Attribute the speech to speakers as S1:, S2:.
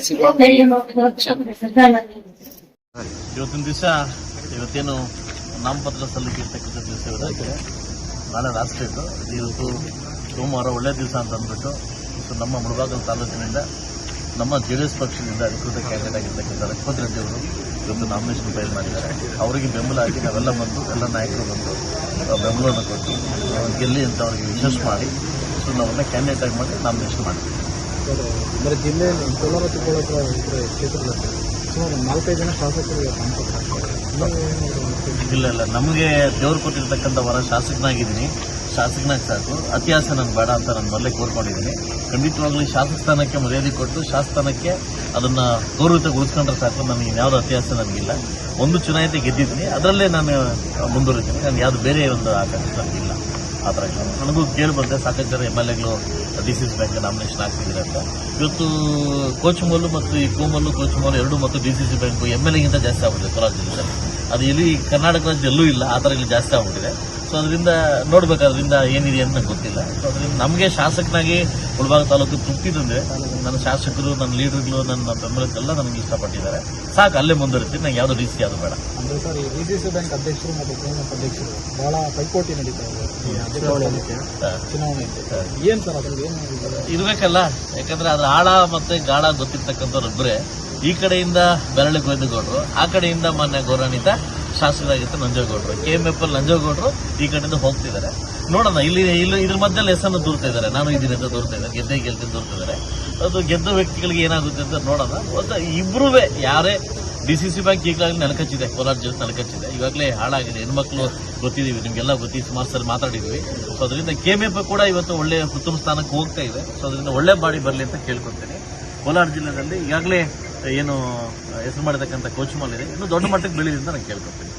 S1: ಶ್ರೀರಾಮ್
S2: ಇವತ್ತಿನ ದಿವಸ, ಇವತ್ತೇನು ನಾಮಪತ್ರ ಸಲ್ಲಿಕೆ ಇರ್ತಕ್ಕಂಥ ದಿವಸ ಇವತ್ತಾಗಿದೆ ನಾಳೆ ಲಾಸ್ಟ್ ಇತ್ತು ಇವತ್ತು ಸೋಮವಾರ ಒಳ್ಳೆ ದಿವಸ ಅಂತ ಅಂದ್ಬಿಟ್ಟು, ಸೊ ನಮ್ಮ ಮುಳಬಾಗಲ್ ತಾಲೂಕಿನಿಂದ ನಮ್ಮ ಜೆ ಡಿ ಎಸ್ ಪಕ್ಷದಿಂದ ಅಧಿಕೃತ ಕ್ಯಾಂಡಿಡೇಟ್ ಆಗಿರ್ತಕ್ಕಂಥ ಲಕ್ಷ್ಮಣ್ ರೆಡ್ಡಿ ಅವರು ಇವತ್ತು ನಾಮಿನೇಷನ್ ಫೈಲ್ ಮಾಡಿದ್ದಾರೆ. ಅವರಿಗೆ ಬೆಂಬಲ ಹಾಕಿ ನಾವೆಲ್ಲ ಬಂದು ಎಲ್ಲ ನಾಯಕರು ಬಂದು ಬೆಂಬಲವನ್ನು ಕೊಟ್ಟು ಅವ್ರು ಗೆಲ್ಲಿ ಅಂತ ಅವರಿಗೆ ವಿಶ್ವಾಸ ಮಾಡಿ ಸೊ ನಾವನ್ನ ಕ್ಯಾಂಡಿಡೇಟ್ ಆಗಿ ಮಾಡಿ ನಾಮಿನೇಷನ್ ಮಾಡ್ತೀವಿ
S3: ಅಂದರೆ ಜಿಲ್ಲೆಯಲ್ಲಿ ಕೋಲಾರ ಚಿಕ್ಕಬಳ್ಳಾಪುರ ಕ್ಷೇತ್ರದಲ್ಲಿ ಸುಮಾರು ನಾಲ್ಕೈದು ಜನ ಶಾಸಕರು
S2: ಇಲ್ಲ ಇಲ್ಲ. ನಮಗೆ ದೇವರು ಕೊಟ್ಟಿರ್ತಕ್ಕಂಥ ವರ ಶಾಸಕನಾಗಿದ್ದೀನಿ. ಶಾಸಕನಾಗಿ ಸಾಕು. ಅತಿಹಾಸ ನಾನು ಬೇಡ ಅಂತ ನಾನು ಮೊದಲೇ ಕೋರ್ಕೊಂಡಿದ್ದೀನಿ ಖಂಡಿತವಾಗ್ಲೂ ಶಾಸಕ ಸ್ಥಾನಕ್ಕೆ ಮರ್ಯಾದೆ ಕೊಟ್ಟು ಶಾಸಕಸ್ಥಾನಕ್ಕೆ ಅದನ್ನ ಗೌರವತೆಗೊಳಿಸ್ಕೊಂಡ್ರೆ ಸಾಕು. ನನಗೆ ಇನ್ಯಾವುದೋ ಅತಿಹಾಸ ನನಗಿಲ್ಲ. ಒಂದು ಚುನಾಯಿತಿ ಗೆದ್ದಿದ್ದೀನಿ. ಅದರಲ್ಲೇ ನಾನು ಮುಂದುವರಿತೀನಿ. ನಾನು ಯಾವುದು ಬೇರೆ ಒಂದು ಆಕಾಂಕ್ಷೆ ನನಗಿಲ್ಲ. ಆ ಥರ ನನಗೂ ಕೇಳಿ ಬಂದೆ ಸಾಕಷ್ಟು ಜನ ಎಂ ಎಲ್ ಎಗಳು, D C C bank nomination ಆಗ್ತಿದ್ದಾರೆ ಅಂತ. ಇವತ್ತು ಕೋಚಮಲ್ಲು ಮತ್ತು ಈ ಕೋಮಲ್ಲು ಕೋಚಮಲ್ಲು ಎರಡು ಮತ್ತು D C C bank M L ಎಗಿಂತ ಜಾಸ್ತಿ ಆಗ್ಬಿಟ್ಟಿದೆ ಕೋಲಾರ ಜಿಲ್ಲೆಯಲ್ಲಿ. ಅದು ಇಲ್ಲಿ ಕರ್ನಾಟಕ ರಾಜ್ಯ ಎಲ್ಲೂ ಇಲ್ಲ. ಆ ಥರ ಇಲ್ಲಿ ಜಾಸ್ತಿ ಆಗ್ಬಿಟ್ಟಿದೆ. ಸೊ ಅದರಿಂದ ನೋಡ್ಬೇಕು ಅದರಿಂದ ಏನಿದೆ ಅಂತ ನಂಗೆ ಗೊತ್ತಿಲ್ಲ. ಸೊ ಅದರಿಂದ ನಮಗೆ ಶಾಸಕನಾಗಿ ಮುಳಬಾಗ ತಾಲೂಕು ತೃಪ್ತಿ ತಂದೆ ನನ್ನ ಶಾಸಕರು ನನ್ನ ಲೀಡರ್ಗಳು ನನ್ನ ಬೆಂಬಲಕ್ಕೆಲ್ಲ ನನಗೆ ಇಷ್ಟಪಟ್ಟಿದ್ದಾರೆ. ಸಾಕು ಅಲ್ಲೇ ಮುಂದುವರಿತೀನಿ ನಂಗೆ ಯಾವುದೋ ರೀತಿ ಅದು ಬೇಡ.
S3: ಅಂದರೆ ಸರ್ ಈ ಡಿ ಸಿ ಸಿ ಬ್ಯಾಂಕ್ ಅಧ್ಯಕ್ಷರು ಮತ್ತು ಬ್ಯಾಂಕ್ ಅಧ್ಯಕ್ಷರು ಬಹಳ ಪೈಪೋಟಿ ನಡೀತಾ ಇದೆ. ಚುನಾವಣೆ ಏನು ಸರ್ ಅದ್ರಲ್ಲಿ ಏನು ಇದೆ?
S2: ಇರ್ಬೇಕಲ್ಲ ಯಾಕಂದ್ರೆ ಅದ್ರ ಆಳ ಮತ್ತೆ ಗಾಳ ಗೊತ್ತಿರ್ತಕ್ಕಂಥವ್ರೊಬ್ಬರೇ ಈ ಕಡೆಯಿಂದ ಬೆರಳಿಗೆ ಗೌಡರು ಆ ಕಡೆಯಿಂದ ಮೊನ್ನೆ ಗೌರವಾನ್ವಿತ ಶಾಸಕರಾಗಿತ್ತು ನಂಜೇಗೌಡರು ಕೆ ಎಂ ಎಫ್ ನಂಜೇಗೌಡರು ಈ ಕಡೆಯಿಂದ ಹೋಗ್ತಿದ್ದಾರೆ. ನೋಡೋಣ, ಇಲ್ಲಿ ಇಲ್ಲಿ, ಇದ್ರ ಮಧ್ಯದಲ್ಲಿ ಹೆಸರನ್ನು ದೂರ್ತಾ ಇದ್ದಾರೆ. ನಾನು ಇದ್ದೀನಿ ಅಂತ ದೂರ್ತಾ ಇದ್ದಾರೆ. ಗೆದ್ದೆ ಗೆಲ್ತೀನಿ ದೂರ್ತಾ ಇದ್ದಾರೆ. ಅದು ಗೆದ್ದ ವ್ಯಕ್ತಿಗಳಿಗೆ ಏನಾಗುತ್ತೆ ಅಂತ ನೋಡೋಣ. ಒಂದು ಇಬ್ಬರೂ ಯಾರೇ ಡಿ ಸಿ ಸಿ ಬ್ಯಾಂಕ್ ಈಗಾಗಲೇ ನೆಲಕಚ್ಚಿದೆ. ಕೋಲಾರ ಜಿಲ್ಲೆ ನೆಲಕಚ್ಚಿದೆ. ಇವಾಗಲೇ ಹಾಳಾಗಿದೆ. ಹೆಣ್ಮಕ್ಳು ಗೊತ್ತಿದ್ದೀವಿ. ನಿಮಗೆಲ್ಲ ಗೊತ್ತಿ, ಸುಮಾರು ಸರಿ ಮಾತಾಡಿದ್ವಿ ಸೊ ಅದರಿಂದ ಕೆ ಎಂ ಎಫ್ ಕೂಡ ಇವತ್ತು ಒಳ್ಳೆ ಉತ್ತಮ ಸ್ಥಾನಕ್ಕೆ ಹೋಗ್ತಾ ಇದೆ. ಸೊ ಅದರಿಂದ ಒಳ್ಳೆ ಬಾಡಿ ಬರಲಿ ಅಂತ ಕೇಳ್ಕೊತೀನಿ ಕೋಲಾರ ಜಿಲ್ಲೆಯಲ್ಲಿ ಈಗಾಗಲೇ ಏನು ಹೆಸರು ಮಾಡಿರ್ತಕ್ಕಂಥ ಕೋಚ್ ಇದೆ ಇನ್ನು ದೊಡ್ಡ ಮಟ್ಟಕ್ಕೆ ಬೆಳೀಲಿ ನಾನು ಕೇಳ್ಕೊತೀನಿ